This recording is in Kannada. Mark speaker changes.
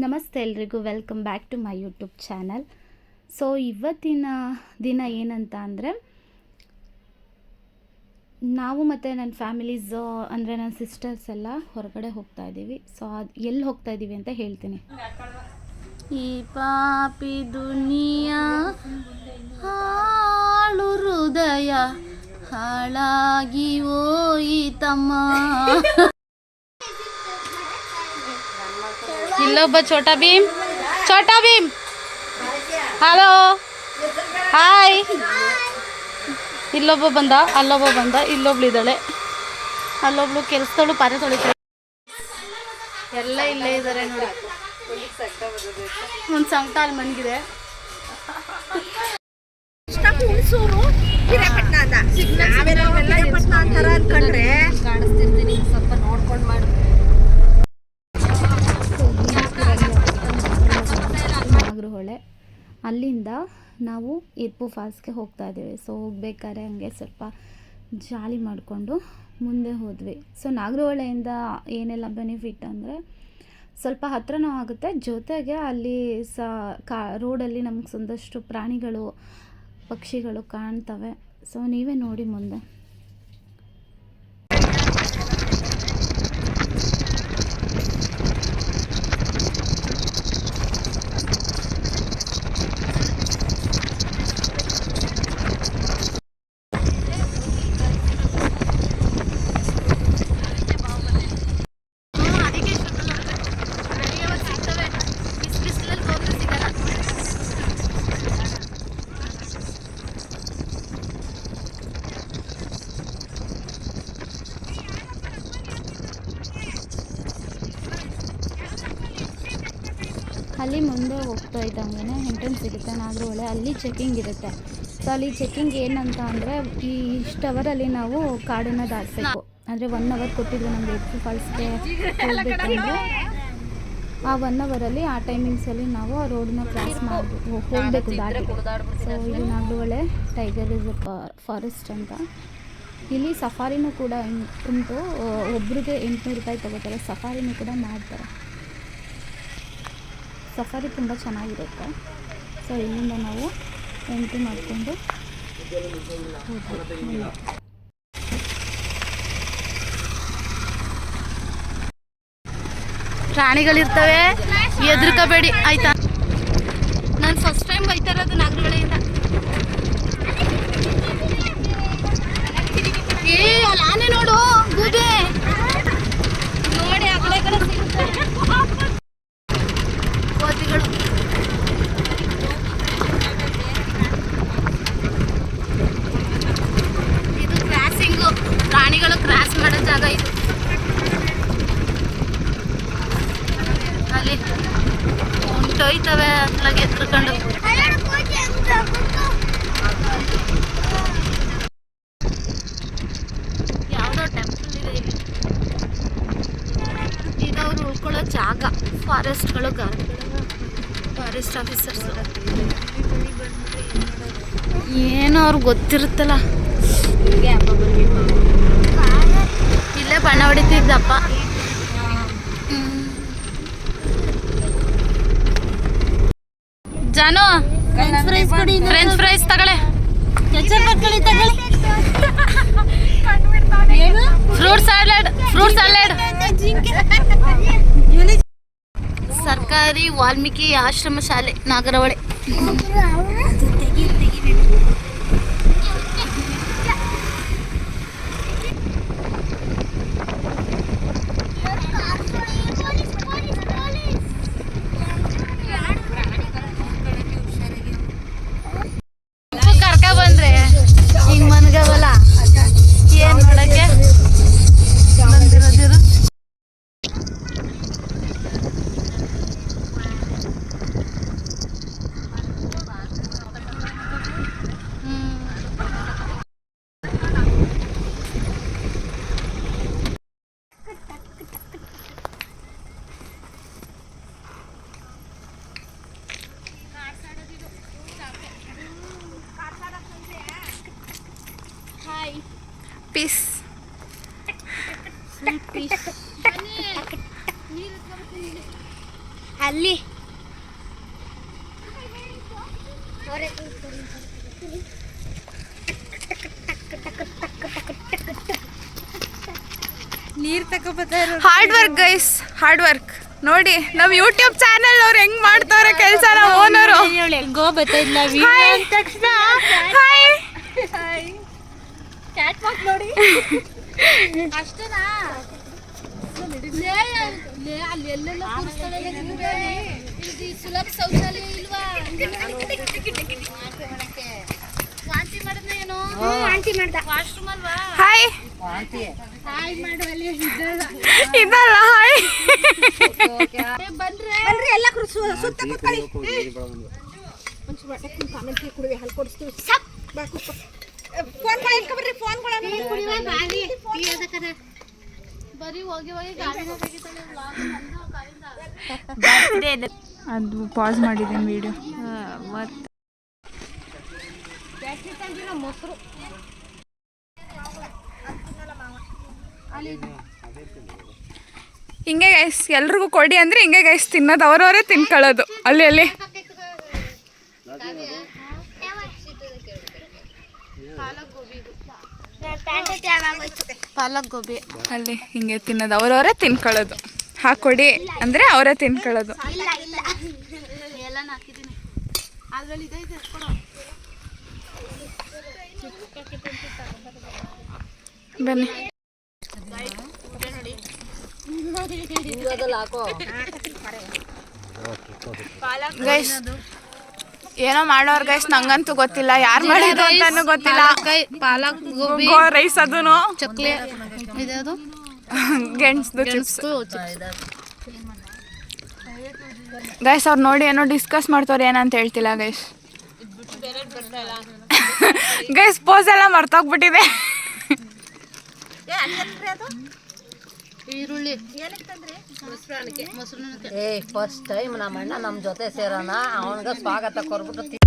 Speaker 1: ನಮಸ್ತೆ ಎಲ್ರಿಗೂ welcome back to my YouTube channel so ಇವತ್ತಿನ ದಿನ ಏನಂತ ಅಂದರೆ, ನಾವು ಮತ್ತು ನನ್ನ ಫ್ಯಾಮಿಲೀಸ್ ಅಂದರೆ ನನ್ನ ಸಿಸ್ಟರ್ಸ್ ಎಲ್ಲ ಹೊರಗಡೆ ಹೋಗ್ತಾ ಇದ್ದೀವಿ. ಸೊ ಅದು ಎಲ್ಲಿ ಹೋಗ್ತಾ ಇದ್ದೀವಿ ಅಂತ ಹೇಳ್ತೀನಿ. ಈ ಪಾಪಿ ದುನಿಯಾ ಹಾಳು ಹೃದಯ ಹಾಳಾಗಿ ಹೋಯಿತಮ್ಮ. ಇಲ್ಲೊಬ್ಬ ಛೋಟಾ ಭೀಮ್. ಛೋಟಾ ಭೀಮ್. ಹಲೋ ಹಾಯ್ ಇಲ್ಲೊಬ್ಬ ಬಂದ ಅಲ್ಲೊಬ್ಬ ಬಂದ ಇಲ್ಲೊಬ್ಳು ಇದ್ದಾಳೆ. ಅಲ್ಲೊಬ್ಳು ಕೆಲ್ಸದಳು ಪಾರೆ ತೊಳಿತಾಳೆ. ಎಲ್ಲ ಇಲ್ಲೇ ಇದ್ದಾರೆ ನೋಡಿ. ಒಂದು ಸಂಕಟ ಅಲ್ಲಿ ಮನ್ಗಿದೆ
Speaker 2: ನಾವೆಲ್ಲ ಅಂತಾರ ಅನ್ಕೊಂಡ್ರೆ
Speaker 3: ಕಾಣಿಸ್ತಿರ್ತೀನಿ. ಸ್ವಲ್ಪ ನೋಡ್ಕೊಂಡು ಮಾಡಿ
Speaker 1: ಅಲ್ಲಿಂದ ನಾವು ಇರ್ಪು ಫಾಲ್ಸ್ಗೆ ಹೋಗ್ತಾ ಇದ್ದೀವಿ. ಸೊ ಹೋಗ್ಬೇಕಾದ್ರೆ ಹಂಗೆ ಸ್ವಲ್ಪ ಜಾಲಿ ಮಾಡಿಕೊಂಡು ಮುಂದೆ ಹೋದ್ವಿ. ಸೊ ನಾಗರಹೊಳೆಯಿಂದ ಏನೆಲ್ಲ ಬೆನಿಫಿಟ್ ಅಂದರೆ ಸ್ವಲ್ಪ ಹತ್ರನೂ ಆಗುತ್ತೆ. ಜೊತೆಗೆ ಅಲ್ಲಿ ಸ, ಕಾ ರೋಡಲ್ಲಿ ನಮಗೆ ಸಂದಷ್ಟು ಪ್ರಾಣಿಗಳು, ಪಕ್ಷಿಗಳು ಕಾಣ್ತವೆ. ಸೊ ನೀವೇ ನೋಡಿ ಮುಂದೆ. ಅಲ್ಲಿ ಮುಂದೆ ಹೋಗ್ತಾ ಇದ್ದಂಗೆ ಎಂಟ್ರೆನ್ಸ್ ಸಿಗುತ್ತೆ ನಾಗರಹೊಳೆ ಅಲ್ಲಿ ಚೆಕಿಂಗ್ ಇರುತ್ತೆ. ಸೊ ಅಲ್ಲಿ ಚೆಕಿಂಗ್ ಏನಂತ ಅಂದರೆ ಈ ಇಷ್ಟು ಅವರಲ್ಲಿ ನಾವು ಕಾಡನ್ನು ದಾಟಬೇಕು. ಅಂದರೆ ಒನ್ ಅವರ್ ಕೊಟ್ಟಿದ್ವಿ ನಮಗೆ ಎತ್ತು ಫಾಲ್ಸ್ಗೆ ಹೋಗ್ಬೇಕಂದ್ರೆ, ಆ ಒನ್ ಅವರಲ್ಲಿ ಆ ಟೈಮಿಂಗ್ಸಲ್ಲಿ ನಾವು ಆ ರೋಡನ್ನ ಕ್ರಾಸ್ ಮಾಡಬೇಕು ಹೋಗಬೇಕು ದಾಟಿ. ಸೊ ಇದು ನಾಗರಹೊಳೆ ಟೈಗರ್ ರಿಸರ್ವ್ ಫಾರೆಸ್ಟ್ ಅಂತ. ಇಲ್ಲಿ ಸಫಾರಿನೂ ಕೂಡ ಉಂಟು. ಒಬ್ರಿಗೆ ಎಂಟುನೂರು ರೂಪಾಯಿ ತಗೋತಾರೆ. ಸಫಾರಿನೂ ಕೂಡ ಮಾಡ್ತಾರೆ. ಸಫಾರಿ ತುಂಬ ಚೆನ್ನಾಗಿರುತ್ತೆ. ಸೊ ಇಲ್ಲಿಂದ ನಾವು ಎಂಟ್ರಿ ಮಾಡಿಕೊಂಡು. ಪ್ರಾಣಿಗಳಿರ್ತವೆ, ಎದುರ್ಕೋಬೇಡಿ. ಆಯ್ತಾ? ನಾನು ಫಸ್ಟ್ ಟೈಮ್ ಬೈತಾ ಇರೋದು ನಾಗರಹೊಳೆಯಿಂದ ಏ ಅಲ್ಲಿ ಆನೆ ನೋಡು ಗೂಬೆ ನೋಡಿ ಆ ಕಡೆ ಈ ಕಡೆ ಸಿಗುತ್ತೆ ಕೋತಿಗಳು ಇದು ಕ್ರಾಸಿಂಗು ಪ್ರಾಣಿಗಳು ಕ್ರಾಸ್ ಮಾಡೋ ಅಲ್ಲಿ ಹೊಂಟೋಯ್ತವೆ ಅತ್ಲಾಗೆ ಎತ್ಕೊಂಡು ಯಾವುದೋ ಟೆಂಪಲ್ ಇದೆ ಇಲ್ಲಿ. ಇದವ್ರು ಉಳ್ಕೊಳ್ಳೋ ಜಾಗ. ಫಾರೆಸ್ಟ್ಗಳು ಫಾರೆಸ್ಟ್ ಆಫೀಸರ್ಸ್ ಏನೋ ಅವ್ರಿಗೆ ಗೊತ್ತಿರುತ್ತಲ್ಲ. ಇಲ್ಲೇ ಬಣ್ಣ ಹೊಡಿತಿದ್ದಪ್ಪ. ಜಾನು ಫ್ರೆಂಚ್ ಫ್ರೈಸ್ ತಗೊಳ್ಳೆ. ಫ್ರೂಟ್ ಸ್ಯಾಲಡ್ ಫ್ರೂಟ್ ಸ್ಯಾಲಡ್ ಸರ್ಕಾರಿ ವಾಲ್ಮೀಕಿ ಆಶ್ರಮ ಶಾಲೆ ನಾಗರಹೊಳೆ. ಪೀಸ್
Speaker 4: ಅಲ್ಲಿ
Speaker 3: ನೀರ್ ತಗೋಬತ್ತಾರ
Speaker 5: hard work guys hard work ನೋಡಿ ನಮ್ ಯೂಟ್ಯೂಬ್ ಚಾನೆಲ್ ಅವ್ರು ಹೆಂಗ್ ಮಾಡ್ತಾವ್ರೆ ಕೆಲ್ಸನ ಓನರು
Speaker 3: ಹೆಂಗೋ ಬತ್ತಿಲ್ಲ
Speaker 5: ತಕ್ಷಣ ಹಾಯ್
Speaker 1: ಸುಲಭ ಶೌಚಾಲಯ ಇಲ್ವಾ? ವಾಂತಿ ಮಾಡಿದ್ನ ಏನೋ?
Speaker 4: ಆಂಟಿ ಮಾಡ್ದ.
Speaker 1: ವಾಶ್ರೂಮ್ ಅಲ್ವಾ?
Speaker 5: ಹಾಯ್. ಇದಲ್ಲ ಹಾಯ್.
Speaker 1: ಬಂದ್ರೆ.
Speaker 2: ಬನ್ರಿ ಎಲ್ಲ ಕುರು- ಸು- ಸುತ್ತ ಕೂತ್ಕೊಳ್ಳಿ. ಕುಡಿವೆ ಹಲ್ ಕೊಡಿಸ್ತೀವಿ ಬಾ ಕೂತ್ಕೊ. ಫೋನ್ಗಳು ಫೋನ್ ಫೋನ್ಗಳನ್ನು
Speaker 1: ಬರೀ ಹೋಗಿ ಹೋಗಿ ಗಾಡಿ
Speaker 5: ಅದು ಪಾಸ್ ಮಾಡಿದ್ದೀನಿ ವಿಡಿಯೋ
Speaker 3: ಮತ್ತೆ
Speaker 5: ಹಿಂಗೆ ಗೈಸ್ ಎಲ್ರಿಗೂ ಕೊಡಿ ಅಂದ್ರೆ ಹಿಂಗೆ ಗೈಸ್ ತಿನ್ನೋದು ಅವರವರೇ ತಿನ್ಕೊಳ್ಳೋದು. ಅಲ್ಲಿ ಅಲ್ಲಿ.
Speaker 3: ಪಾಲಕ್ ಗೋಬಿ.
Speaker 5: ಅಲ್ಲಿ ಹಿಂಗೆ ತಿನ್ನೋದು. ಅವ್ರವರೇ ತಿನ್ಕೊಳ್ಳೋದು. ಹಾಕೊಡಿ. ಅಂದ್ರೆ ಅವರೇ ತಿನ್ಕೊಳ್ಳೋದು. ಬನ್ನಿ. ಗೈಸ್ ಏನೋ ಮಾಡೋರ್ ಗೈಸ್ ನಂಗಂತೂ ಗೊತ್ತಿಲ್ಲ ಯಾರು ಮಾಡಿದ್ರು ಅಂತಾನು ಗೊತ್ತಿಲ್ಲ.
Speaker 3: ಪಾಲಕ್ ಗೋಬಿ
Speaker 5: ರೈಸ್ ಅದೂನು.
Speaker 3: ಚಕ್ಲಿ ಇದ್ಯಾವುದು?
Speaker 5: ಗೆಣಸ್ದು ಚಿಪ್ಸ್ ಗೈಸ್ ಅವ್ರು ನೋಡಿ ಏನೋ ಡಿಸ್ಕಸ್ ಮಾಡ್ತವ್ರೆ ಏನಂತ ಹೇಳ್ತಿಲ್ಲ ಗೈಸ್ ಗೈಸ್ ಪೋಸ್ ಎಲ್ಲ ಮರ್ತೋಗ್ಬಿಟ್ಟಿದೆ
Speaker 2: ಏ ಅಲ್ಲಿ ಎತ್ರಿ ಅದು
Speaker 3: ಈರುಳ್ಳಿ.
Speaker 6: ಏ ಫಸ್ಟ್ ಟೈಮ್ ನಮ್ಮ ಅಣ್ಣ ನಮ್ಮ ಜೊತೆ ಸೇರೋಣ. ಅವನಿಗೆ ಸ್ವಾಗತ ಕೊಟ್ಬಿಟ್ಟು